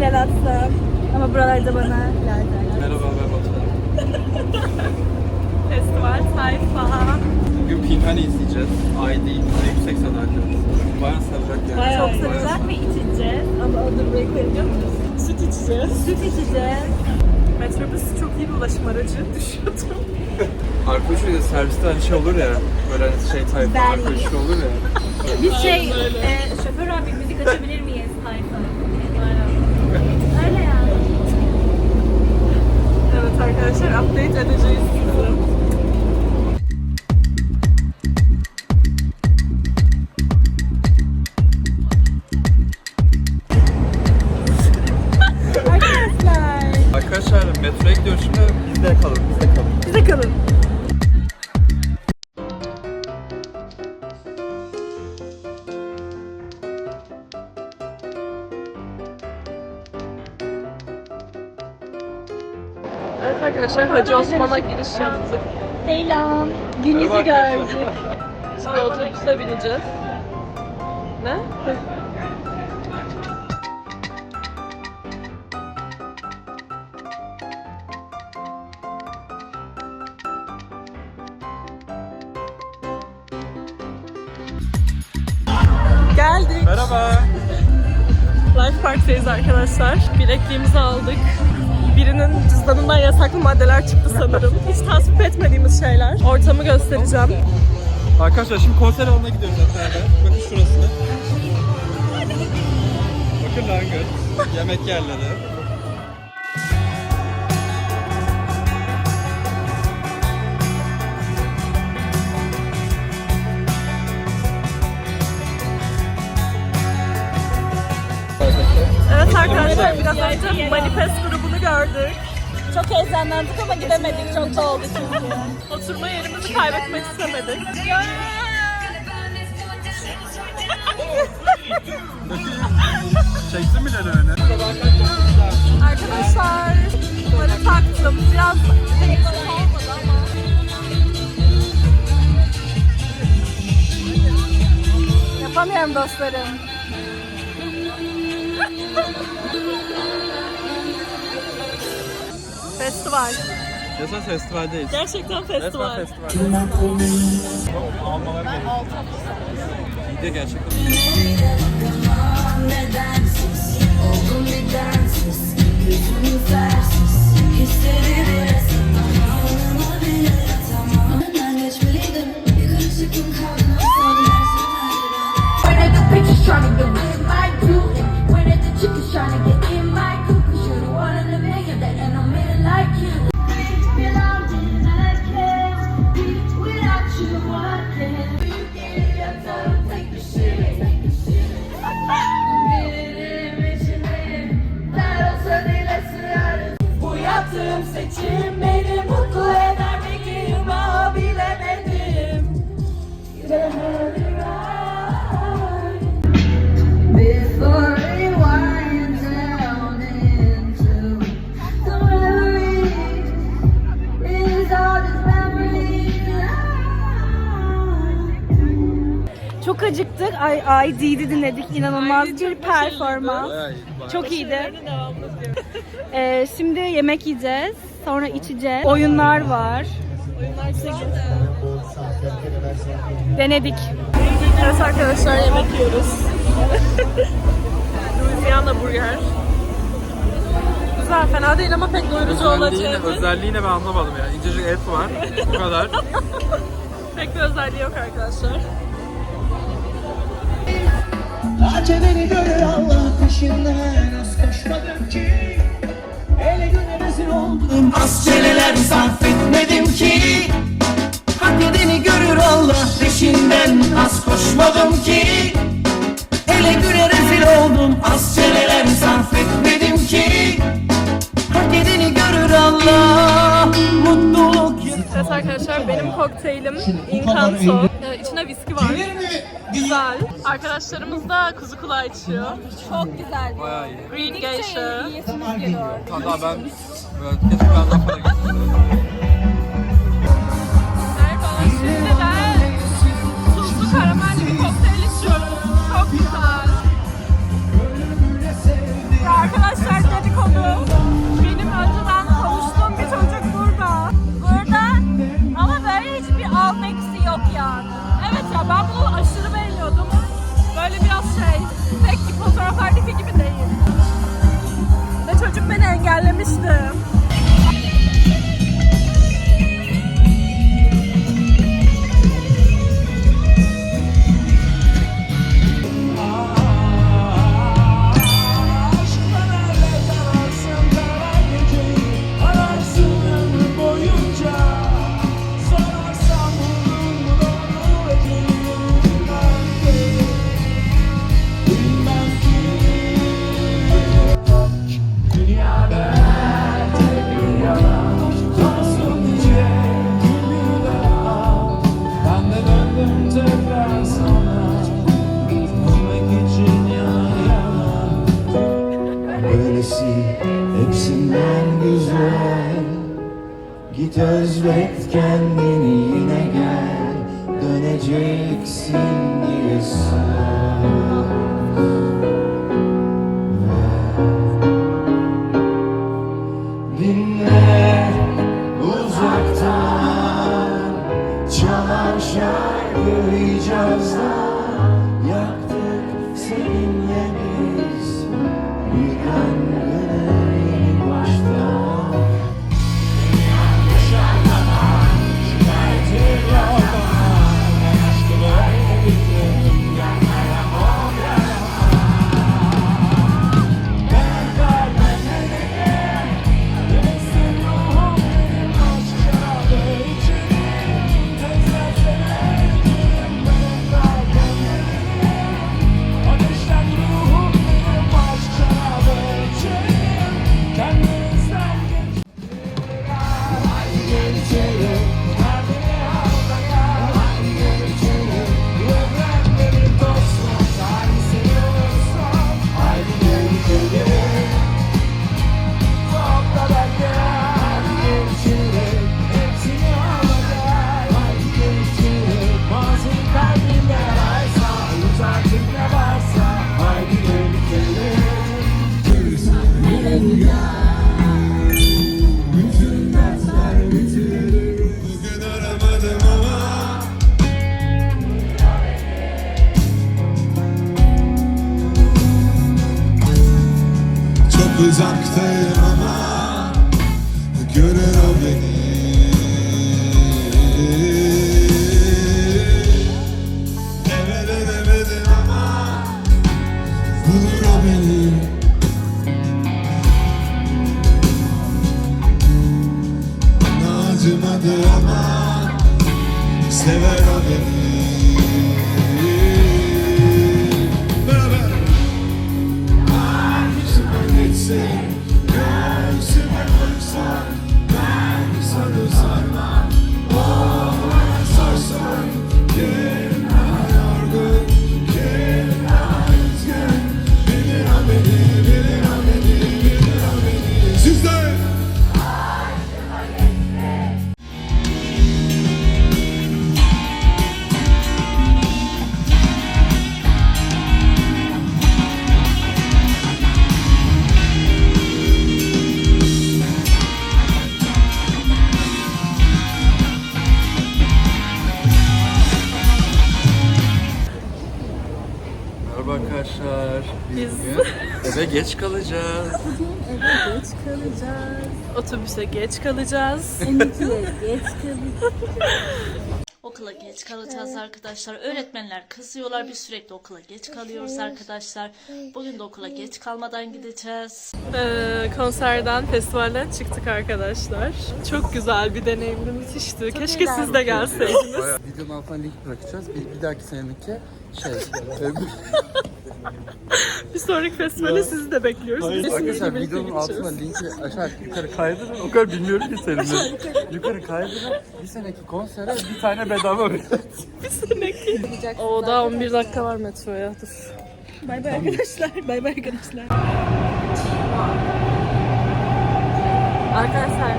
mailler atsam. Ama buralarda bana lazerler. Merhaba ben Batuhan. Festival sayfa. Bugün Pinhani izleyeceğiz. ID, Yüksek Sadakat. Bayağı saracak yani. Bayağı Çok saracak ve içeceğiz. Ama onu beklemiyor muyuz? Süt içeceğiz. Süt içeceğiz. Metrobüs çok iyi bir ulaşım aracı. Düşüyordum. Arkadaşlar serviste hani şey olur ya. Böyle hani şey tayfa arkadaşı olur ya. Biz şey, e, şoför abi müzik açabilir miyiz? Arkadaşlar update edeceğiz. Arkadaşlar Hacı Osman'a giriş yaptık. Selam. Gün yüzü gördük. Şimdi otobüse bineceğiz. Ne? Geldik. Merhaba. Life Park'tayız arkadaşlar. Bilekliğimizi aldık. Birinin cüzdanından yasaklı maddeler çıktı sanırım. Hiç tasvip etmediğimiz şeyler. Ortamı göstereceğim. Arkadaşlar şimdi konser alanına gidiyoruz hatta. Bakın şurası. Bakın langırt. Yemek yerleri. Evet arkadaşlar biraz önce Manifest grubunu gördük. Çok heyecanlandık ama gidemedik. Çok doldu çünkü. Oturma yerimizi kaybetmek istemedik. Çektin mi öyle? Arkadaşlar bunları taktım. Biraz heyecan olmadı ama. Yapamıyorum dostlarım. Festival. Resmen festivaldeyiz. Gerçekten Resmen festival. festival. Almalar gerekiyor. İyi de gerçekten. Oldum bir densiz Yüzüm fersiz Hisleri resmen Anlamı bile tamam Önünden geçmeliydim Bir karışıklığım kaldı When are the bitches trying to get with my crew? When are the chickens trying to get Ay ay Didi dinledik. İnanılmaz bir performans. Bayağı iyi. bayağı. Çok iyiydi. Ee, şimdi yemek yiyeceğiz. Sonra içeceğiz. Oyunlar var. Denedik. Evet arkadaşlar yemek yiyoruz. Louisiana burger. Güzel, fena değil ama pek doyurucu Özelliğini, olacağını. özelliğini ben anlamadım yani. İncecik et var. Bu kadar. Pek bir özelliği yok arkadaşlar. Acemeni görür Allah peşinden Az koşmadım ki. Ele güne rezil oldum. Az çeneler sarf etmedim ki. Hak edeni görür Allah peşinden Az koşmadım ki. Ele güne rezil oldum. Az çeneler sarf etmedim ki. Hak edeni görür Allah. Mutluluk Evet arkadaşlar benim kokteylim Incanto. Ee, içine viski var. Güzel. Arkadaşlarımız da kuzu kulağı içiyor. Çok güzel. Bayağı iyi. Green Geisha. Hatta ben keşke ben daha fazla gittim. Engellemiştim. Ben özlet kendini yine gel. Döneceksin diye söz Hallelujah. Biz Eve geç kalacağız. otobüse geç kalacağız. Okula geç kalacağız arkadaşlar. Öğretmenler kızıyorlar. Biz sürekli okula geç kalıyoruz arkadaşlar. Bugün de okula geç kalmadan gideceğiz. Ee, konserden, festivalden çıktık arkadaşlar. Çok güzel bir deneyimdi, müthişti. Keşke siz de gelseydiniz. Videonun altına link bırakacağız. Bir, bir dahaki seneninki şey. Bir sonraki festivale sizi de bekliyoruz. Biz Arkadaşlar sizinle birlikte videonun altına linki aşağı yukarı kaydırın. O kadar bilmiyorum ki seninle. yukarı kaydırın. Bir seneki konsere bir tane bedava verin. O da 11 dakika var metroya. Dur. Bay bay arkadaşlar. Bay bay arkadaşlar. Arkadaşlar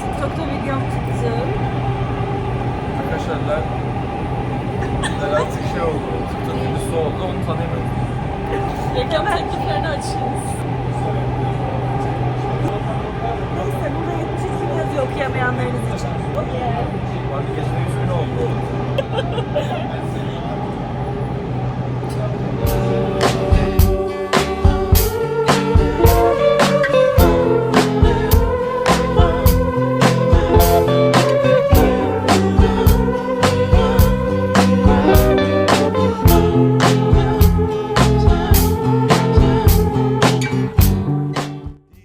TikTok'ta videom çıktı. Arkadaşlar ben ben artık şey oldu. TikTok ünlüsü oldu. Onu tanıyamadım. Reklam tekliflerini açıyoruz. Neyse 73 bin yazıyor okuyamayanlarınız için. Bak geçen 100 bin oldu.